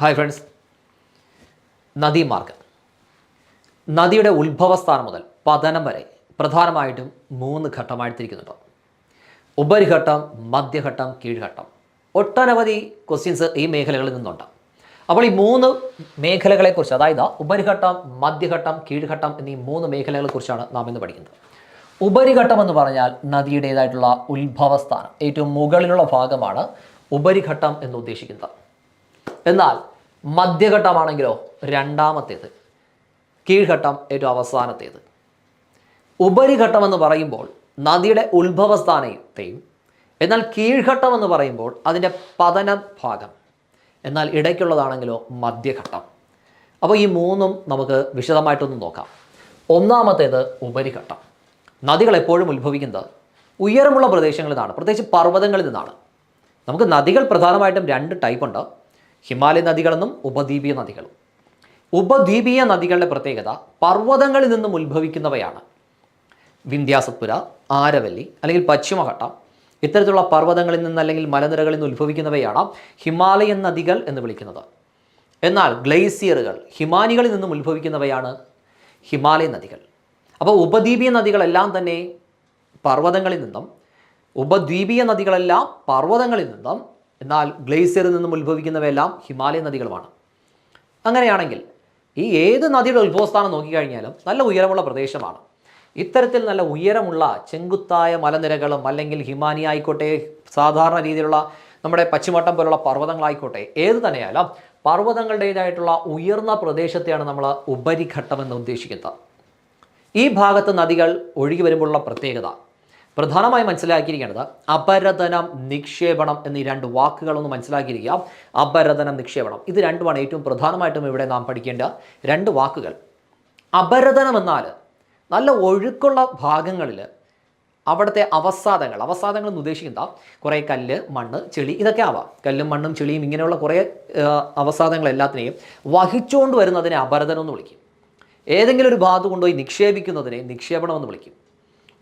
Hi friends നദീമാർഗം നദിയുടെ ഉത്ഭവസ്ഥാനം മുതൽ പതനം വരെ പ്രധാനമായിട്ടും മൂന്ന് ഘട്ടമായി തിരിക്കുന്നുണ്ട് ഉപരിഘട്ടം മധ്യഘട്ടം കീഴ്ഘട്ടം. ഒട്ടനവധി ക്വസ്റ്റ്യൻസ് ഈ മേഖലകളിൽ നിന്നുണ്ട്. അപ്പോൾ ഈ മൂന്ന് മേഖലകളെക്കുറിച്ച് അതായത് ഉപരിഘട്ടം മധ്യഘട്ടം കീഴ്ഘട്ടം എന്നീ മൂന്ന് മേഖലകളെക്കുറിച്ചാണ് നാം ഇന്ന് പഠിക്കുന്നത്. ഉപരിഘട്ടം എന്ന് പറഞ്ഞാൽ നദിയുടേതായിട്ടുള്ള ഉത്ഭവസ്ഥാനം. ഏറ്റവും മുകളിലുള്ള ഭാഗമാണ് ഉപരിഘട്ടം എന്ന് ഉദ്ദേശിക്കുന്നത്. എന്നാൽ മധ്യഘട്ടമാണെങ്കിലോ രണ്ടാമത്തേത് കീഴ്ഘട്ടം ഏറ്റവും അവസാനത്തേത്. ഉപരിഘട്ടം എന്ന് പറയുമ്പോൾ നദിയുടെ ഉത്ഭവസ്ഥാനത്തെയും എന്നാൽ കീഴ്ഘട്ടം എന്ന് പറയുമ്പോൾ അതിന്റെ പതന ഭാഗം എന്നാൽ ഇടയ്ക്കുള്ളതാണെങ്കിലോ മധ്യഘട്ടം. അപ്പോൾ ഈ മൂന്നും നമുക്ക് വിശദമായിട്ടൊന്ന് നോക്കാം. ഒന്നാമത്തേത് ഉപരിഘട്ടം. നദികൾ എപ്പോഴും ഉത്ഭവിക്കുന്നത് ഉയരമുള്ള പ്രദേശങ്ങളിൽ നിന്നാണ് പ്രത്യേകിച്ച് പർവതങ്ങളിൽ നിന്നാണ്. നമുക്ക് നദികൾ പ്രധാനമായിട്ടും രണ്ട് ടൈപ്പ് ഉണ്ട്. ഹിമാലയ നദികളെന്നും ഉപദ്വീപീയ നദികളും. ഉപദ്വീപീയ നദികളുടെ പ്രത്യേകത പർവതങ്ങളിൽ നിന്നും ഉത്ഭവിക്കുന്നവയാണ്. വിന്ധ്യാസത്പുര ആരവല്ലി അല്ലെങ്കിൽ പശ്ചിമഘട്ടം ഇത്തരത്തിലുള്ള പർവതങ്ങളിൽ നിന്ന് അല്ലെങ്കിൽ മലനിരകളിൽ നിന്ന് ഉത്ഭവിക്കുന്നവയാണ് ഹിമാലയൻ നദികൾ എന്ന് വിളിക്കുന്നത്. എന്നാൽ ഗ്ലേസിയറുകൾ ഹിമാനികളിൽ നിന്നും ഉത്ഭവിക്കുന്നവയാണ് ഹിമാലയൻ നദികൾ. അപ്പോൾ ഉപദ്വീപീയ നദികളെല്ലാം തന്നെ പർവതങ്ങളിൽ നിന്നും ഉപദ്വീപീയ നദികളെല്ലാം പർവതങ്ങളിൽ നിന്നും എന്നാൽ ഗ്ലേസിയറിൽ നിന്നും ഉത്ഭവിക്കുന്നവയെല്ലാം ഹിമാലയ നദികളുമാണ്. അങ്ങനെയാണെങ്കിൽ ഈ ഏത് നദിയുടെ ഉത്ഭവസ്ഥാനം നോക്കിക്കഴിഞ്ഞാലും നല്ല ഉയരമുള്ള പ്രദേശമാണ്. ഇത്തരത്തിൽ നല്ല ഉയരമുള്ള ചെങ്കുത്തായ മലനിരകളും അല്ലെങ്കിൽ ഹിമാനി ആയിക്കോട്ടെ സാധാരണ രീതിയിലുള്ള നമ്മുടെ പശ്ചിമട്ടം പോലുള്ള പർവതങ്ങളായിക്കോട്ടെ ഏത് തന്നെയായാലും പർവതങ്ങളുടേതായിട്ടുള്ള ഉയർന്ന പ്രദേശത്തെയാണ് നമ്മൾ ഉപരിഘട്ടം എന്ന് ഉദ്ദേശിക്കുന്നത്. ഈ ഭാഗത്ത് നദികൾ ഒഴുകി വരുമ്പോഴുള്ള പ്രത്യേകത പ്രധാനമായും മനസ്സിലാക്കിയിരിക്കേണ്ടത് അപരതനം നിക്ഷേപണം എന്നീ രണ്ട് വാക്കുകളൊന്ന് മനസ്സിലാക്കിയിരിക്കുക. അപരതനം നിക്ഷേപണം. ഇത് രണ്ടുമാണ് ഏറ്റവും പ്രധാനമായിട്ടും ഇവിടെ നാം പഠിക്കേണ്ട രണ്ട് വാക്കുകൾ. അപരതനം എന്നാൽ നല്ല ഒഴുക്കുള്ള ഭാഗങ്ങളിൽ അവിടുത്തെ അവസാദങ്ങൾ. അവസാദങ്ങൾ എന്ന് ഉദ്ദേശിക്കുന്ന കുറേ കല്ല് മണ്ണ് ചെളി ഇതൊക്കെ ആവാം. കല്ലും മണ്ണും ചെളിയും ഇങ്ങനെയുള്ള കുറേ അവസാദങ്ങൾ എല്ലാത്തിനെയും വഹിച്ചുകൊണ്ട് വരുന്നതിനെ അപരതനം എന്ന് വിളിക്കും. ഏതെങ്കിലും ഒരു ഭാഗത്ത് കൊണ്ടുപോയി നിക്ഷേപിക്കുന്നതിനെ നിക്ഷേപണം എന്ന് വിളിക്കും.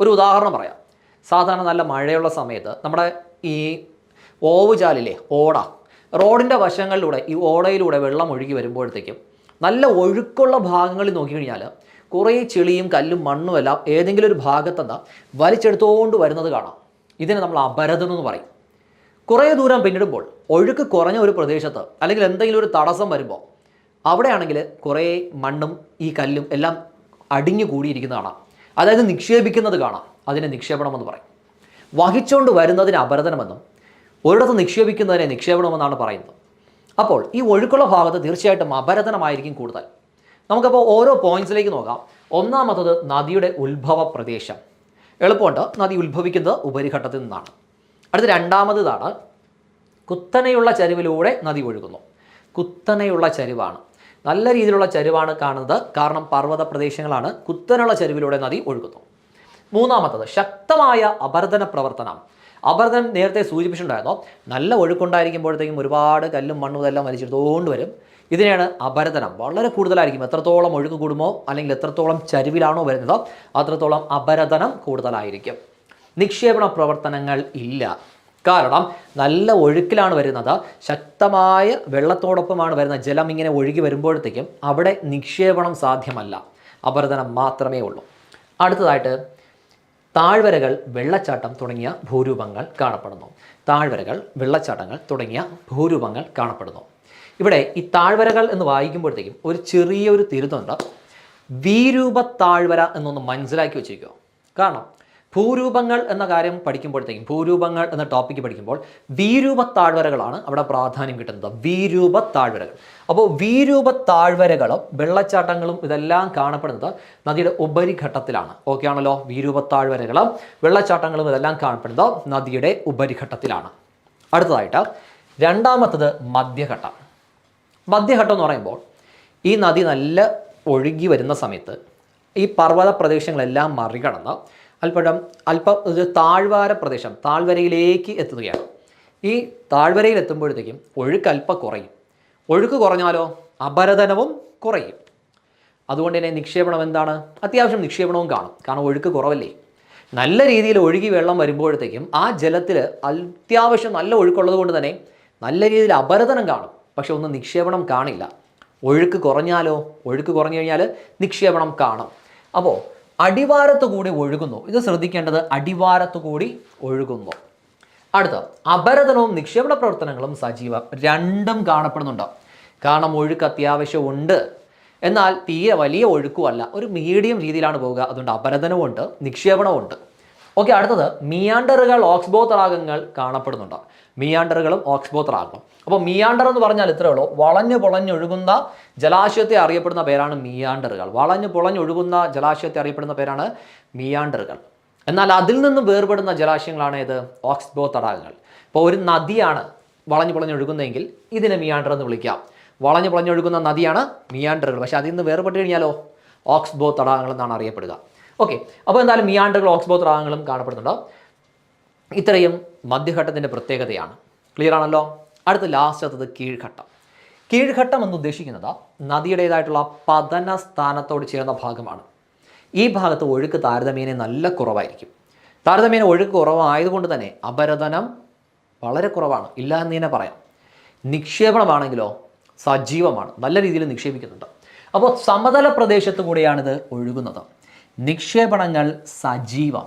ഒരു ഉദാഹരണം പറയാം. സാധാരണ നല്ല മഴയുള്ള സമയത്ത് നമ്മുടെ ഈ ഓവുചാലിലെ ഓട റോഡിന്റെ വശങ്ങളിലൂടെ ഈ ഓടയിലൂടെ വെള്ളം ഒഴുകി വരുമ്പോഴത്തേക്കും നല്ല ഒഴുക്കുള്ള ഭാഗങ്ങളിൽ നോക്കിക്കഴിഞ്ഞാൽ കുറേ ചെളിയും കല്ലും മണ്ണും എല്ലാം ഏതെങ്കിലും ഒരു ഭാഗത്തെന്താ വലിച്ചെടുത്തുകൊണ്ട് വരുന്നത് കാണാം. ഇതിനെ നമ്മൾ അപരതം എന്ന് പറയും. കുറേ ദൂരം പിന്നിടുമ്പോൾ ഒഴുക്ക് കുറഞ്ഞ ഒരു പ്രദേശത്ത് അല്ലെങ്കിൽ എന്തെങ്കിലും ഒരു തടസ്സം വരുമ്പോൾ അവിടെയാണെങ്കിൽ കുറേ മണ്ണും ഈ കല്ലും എല്ലാം അടിഞ്ഞു കൂടിയിരിക്കുന്നത് കാണാം അതായത് നിക്ഷേപിക്കുന്നത് കാണാം. അതിനെ നിക്ഷേപണമെന്ന് പറയും. വഹിച്ചുകൊണ്ട് വരുന്നതിന് അപരതനമെന്നും ഒരിടത്ത് നിക്ഷേപിക്കുന്നതിനെ നിക്ഷേപണമെന്നാണ് പറയുന്നത്. അപ്പോൾ ഈ ഒഴുക്കുള്ള ഭാഗത്ത് തീർച്ചയായിട്ടും അപരതനമായിരിക്കും കൂടുതൽ. നമുക്കപ്പോൾ ഓരോ പോയിന്റ്സിലേക്ക് നോക്കാം. ഒന്നാമത്തത് നദിയുടെ ഉത്ഭവ പ്രദേശം. എളുപ്പമുണ്ട്. നദി ഉത്ഭവിക്കുന്നത് ഉപരിഘട്ടത്തിൽ നിന്നാണ്. അടുത്ത രണ്ടാമതാണ് കുത്തനെയുള്ള ചരിവിലൂടെ നദി ഒഴുകുന്നു. കുത്തനെയുള്ള ചരിവാണ്. നല്ല രീതിയിലുള്ള ചരിവാണ് കാണുന്നത്. കാരണം പർവത പ്രദേശങ്ങളാണ് കുത്തനെയുള്ള ചരിവിലൂടെ നദി ഒഴുകുന്നു. മൂന്നാമത്തത് ശക്തമായ അപർദന പ്രവർത്തനം. അപർദനം നേരത്തെ സൂചിപ്പിച്ചിട്ടുണ്ടായിരുന്നു. നല്ല ഒഴുക്കുണ്ടായിരിക്കുമ്പോഴത്തേക്കും ഒരുപാട് കല്ലും മണ്ണും ഇതെല്ലാം വലിച്ചെടുത്തുകൊണ്ട് വരും. ഇതിനെയാണ് അപരതനം വളരെ കൂടുതലായിരിക്കും. എത്രത്തോളം ഒഴുക്ക് കൂടുമോ അല്ലെങ്കിൽ എത്രത്തോളം ചരിവിലാണോ വരുന്നത് അത്രത്തോളം അപരതനം കൂടുതലായിരിക്കും. നിക്ഷേപണ പ്രവർത്തനങ്ങൾ ഇല്ല. കാരണം നല്ല ഒഴുക്കിലാണ് വരുന്നത്. ശക്തമായ വെള്ളത്തോടൊപ്പമാണ് വരുന്ന ജലം ഇങ്ങനെ ഒഴുകി വരുമ്പോഴത്തേക്കും അവിടെ നിക്ഷേപണം സാധ്യമല്ല. അപരതനം മാത്രമേ ഉള്ളൂ. അടുത്തതായിട്ട് താഴ്വരകൾ വെള്ളച്ചാട്ടം തുടങ്ങിയ ഭൂരൂപങ്ങൾ കാണപ്പെടുന്നു. താഴ്വരകൾ വെള്ളച്ചാട്ടങ്ങൾ തുടങ്ങിയ ഭൂരൂപങ്ങൾ കാണപ്പെടുന്നു. ഇവിടെ ഈ താഴ്വരകൾ എന്ന് വായിക്കുമ്പോഴത്തേക്കും ഒരു ചെറിയൊരു തിരുത്തുണ്ട് വീരൂപ താഴ്വര എന്നൊന്ന് മനസ്സിലാക്കി വെച്ചിരിക്കുക. കാരണം ഭൂരൂപങ്ങൾ എന്ന കാര്യം പഠിക്കുമ്പോഴത്തേക്കും ഭൂരൂപങ്ങൾ എന്ന ടോപ്പിക്ക് പഠിക്കുമ്പോൾ വീരൂപ താഴ്വരകളാണ് അവിടെ പ്രാധാന്യം കിട്ടുന്നത്. വീരൂപ താഴ്വരകൾ അപ്പോൾ വീരൂപ താഴ്വരകളും വെള്ളച്ചാട്ടങ്ങളും ഇതെല്ലാം കാണപ്പെടുന്നത് നദിയുടെ ഉപരിഘട്ടത്തിലാണ്. ഓക്കെ ആണല്ലോ? വീരൂപ താഴ്വരകളും വെള്ളച്ചാട്ടങ്ങളും ഇതെല്ലാം കാണപ്പെടുന്നത് നദിയുടെ ഉപരിഘട്ടത്തിലാണ്. അടുത്തതായിട്ട് രണ്ടാമത്തത് മധ്യഘട്ടം. മധ്യഘട്ടം എന്ന് പറയുമ്പോൾ ഈ നദി നല്ല ഒഴുകി വരുന്ന സമയത്ത് ഈ പർവത പ്രദേശങ്ങളെല്ലാം മറികടന്ന് അല്പം അല്പം ഒരു താഴ്വാര പ്രദേശം താഴ്വരയിലേക്ക് എത്തുകയാണ്. ഈ താഴ്വരയിൽ എത്തുമ്പോഴത്തേക്കും ഒഴുക്ക് അല്പം കുറയും. ഒഴുക്ക് കുറഞ്ഞാലോ? അപരതനവും കുറയും. അതുകൊണ്ട് തന്നെ നിക്ഷേപണം എന്താണ്? അത്യാവശ്യം നിക്ഷേപണവും കാണും. കാരണം ഒഴുക്ക് കുറവല്ലേ? നല്ല രീതിയിൽ ഒഴുകി വെള്ളം വരുമ്പോഴത്തേക്കും ആ ജലത്തിൽ അത്യാവശ്യം നല്ല ഒഴുക്കുള്ളത് കൊണ്ട് തന്നെ നല്ല രീതിയിൽ അപരതനം കാണും. പക്ഷെ ഒന്നും നിക്ഷേപണം കാണില്ല. ഒഴുക്ക് കുറഞ്ഞാലോ? ഒഴുക്ക് കുറഞ്ഞു കഴിഞ്ഞാൽ നിക്ഷേപണം കാണും. അപ്പോൾ അടിവാരത്ത് കൂടി ഒഴുകുന്നു. ഇത് ശ്രദ്ധിക്കേണ്ടത് അടിവാരത്ത് കൂടി ഒഴുകുന്നു. അടുത്ത അപരതനവും നിക്ഷേപണ പ്രവർത്തനങ്ങളും സജീവം രണ്ടും കാണപ്പെടുന്നുണ്ട്. കാരണം ഒഴുക്ക് അത്യാവശ്യമുണ്ട്. എന്നാൽ തീരെ വലിയ ഒഴുക്കുമല്ല ഒരു മീഡിയം രീതിയിലാണ് പോവുക അതുകൊണ്ട് അപരതനമുണ്ട് നിക്ഷേപണമുണ്ട് ഓക്കെ അടുത്തത് മിയാണ്ടറുകൾ ഓക്സ്ബോ തടാകങ്ങൾ കാണപ്പെടുന്നുണ്ട്. മിയാണ്ടറുകളും ഓക്സ്ബോ തടാകങ്ങളും അപ്പോൾ മിയാണ്ടർ എന്ന് പറഞ്ഞാൽ ഇത്രയേ ഉള്ളൂ. വളഞ്ഞു പൊളഞ്ഞൊഴുകുന്ന ജലാശയത്തെ അറിയപ്പെടുന്ന പേരാണ് മിയാണ്ടറുകൾ. വളഞ്ഞു പൊളഞ്ഞൊഴുകുന്ന ജലാശയത്തെ അറിയപ്പെടുന്ന പേരാണ് മിയാണ്ടറുകൾ. എന്നാൽ അതിൽ നിന്ന് വേർപെടുന്ന ജലാശയങ്ങളാണ് ഏത്? ഓക്സ്ബോ തടാകങ്ങൾ ഇപ്പോൾ ഒരു നദിയാണ് വളഞ്ഞു പൊളഞ്ഞൊഴുകുന്നതെങ്കിൽ ഇതിനെ മിയാണ്ടർ എന്ന് വിളിക്കാം. വളഞ്ഞു പൊളഞ്ഞൊഴുകുന്ന നദിയാണ് മിയാണ്ടറുകൾ. പക്ഷേ അതിൽ നിന്ന് വേർപെട്ട് കഴിഞ്ഞാലോ? ഓക്സ്ബോ തടാകങ്ങൾ എന്നാണ് അറിയപ്പെടുക. ഓക്കെ അപ്പോൾ എന്തായാലും മിയാണ്ടറുകൾ ഓക്സ്ബോ ത്രാഗങ്ങളും കാണപ്പെടുന്നുണ്ട്. ഇത്രയും മധ്യഘട്ടത്തിന്റെ പ്രത്യേകതയാണ്. ക്ലിയർ ആണല്ലോ? അടുത്ത ലാസ്റ്റ് അത് കീഴ്ഘട്ടം. കീഴ്ഘട്ടം എന്ന് ഉദ്ദേശിക്കുന്നത് നദിയുടേതായിട്ടുള്ള പതന സ്ഥാനത്തോട് ചേർന്ന ഭാഗമാണ്. ഈ ഭാഗത്ത് ഒഴുക്ക് താരതമ്യേന നല്ല കുറവായിരിക്കും. താരതമ്യേന ഒഴുക്ക് കുറവായതുകൊണ്ട് തന്നെ അപരതനം വളരെ കുറവാണ്. ഇല്ല എന്ന് തന്നെ പറയാം. നിക്ഷേപണമാണെങ്കിലോ സജീവമാണ്. നല്ല രീതിയിൽ നിക്ഷേപിക്കുന്നുണ്ട്. അപ്പോൾ സമതല പ്രദേശത്ത് കൂടെയാണിത് ഒഴുകുന്നത്. നിക്ഷേപണങ്ങൾ സജീവം.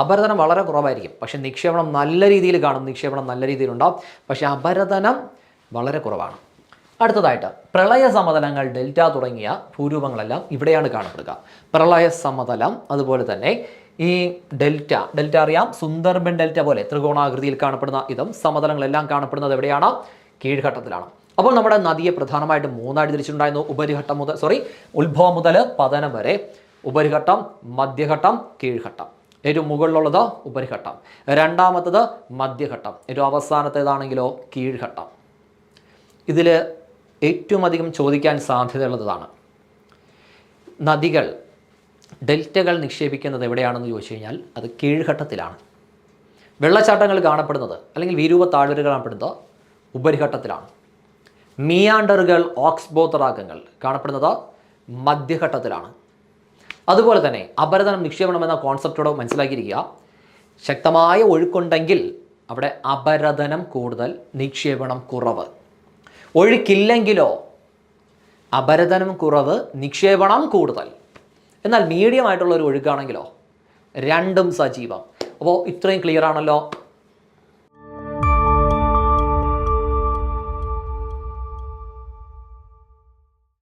അപരതനം വളരെ കുറവായിരിക്കും. പക്ഷേ നിക്ഷേപണം നല്ല രീതിയിൽ കാണും. നിക്ഷേപണം നല്ല രീതിയിലുണ്ടാവും പക്ഷേ അപരതനം വളരെ കുറവാണ്. അടുത്തതായിട്ട് പ്രളയ സമതലങ്ങൾ ഡെൽറ്റ തുടങ്ങിയ ഭൂരൂപങ്ങളെല്ലാം ഇവിടെയാണ് കാണപ്പെടുക. പ്രളയ സമതലം അതുപോലെ തന്നെ ഈ ഡെൽറ്റ ഡെൽറ്റ അറിയാം? സുന്ദർബൻ ഡെൽറ്റ പോലെ ത്രികോണാകൃതിയിൽ കാണപ്പെടുന്ന ഇതും സമതലങ്ങളെല്ലാം കാണപ്പെടുന്നത് എവിടെയാണ്? കീഴ്ഘട്ടത്തിലാണ്. അപ്പോൾ നമ്മുടെ നദിയെ പ്രധാനമായിട്ടും മൂന്നായിട്ട് തിരിച്ചിട്ടുണ്ടായിരുന്നു. ഉപരിഘട്ടം മുതൽ സോറി ഉത്ഭവം മുതൽ പതനം വരെ ഉപരിഘട്ടം മധ്യഘട്ടം കീഴ്ഘട്ടം. ഏറ്റവും മുകളിലുള്ളത് ഉപരിഘട്ടം. രണ്ടാമത്തത് മധ്യഘട്ടം. ഏറ്റവും അവസാനത്തേതാണെങ്കിലോ കീഴ്ഘട്ടം. ഇതിൽ ഏറ്റവും അധികം ചോദിക്കാൻ സാധ്യതയുള്ളതാണ്. നദികൾ ഡെൽറ്റകൾ നിക്ഷേപിക്കുന്നത് എവിടെയാണെന്ന് ചോദിച്ചു കഴിഞ്ഞാൽ അത് കീഴ്ഘട്ടത്തിലാണ്. വെള്ളച്ചാട്ടങ്ങൾ കാണപ്പെടുന്നത് അല്ലെങ്കിൽ വിരൂപ താഴ്വരകൾ കാണപ്പെടുന്നത് ഉപരിഘട്ടത്തിലാണ്. മിയാണ്ടറുകൾ ഓക്സ്ബോ തടാകങ്ങൾ കാണപ്പെടുന്നത് മധ്യഘട്ടത്തിലാണ്. അതുപോലെ തന്നെ അപരതനം നിക്ഷേപണം എന്ന കോൺസെപ്റ്റോടെ മനസ്സിലാക്കിയിരിക്കുക. ശക്തമായ ഒഴുക്കുണ്ടെങ്കിൽ അവിടെ അപരതനം കൂടുതൽ നിക്ഷേപണം കുറവ്. ഒഴുക്കില്ലെങ്കിലോ അപരതനം കുറവ് നിക്ഷേപണം കൂടുതൽ. എന്നാൽ മീഡിയമായിട്ടുള്ള ഒരു ഒഴുക്കാണെങ്കിലോ രണ്ടും സജീവം. അപ്പോൾ ഇത്രയും ക്ലിയർ ആണല്ലോ.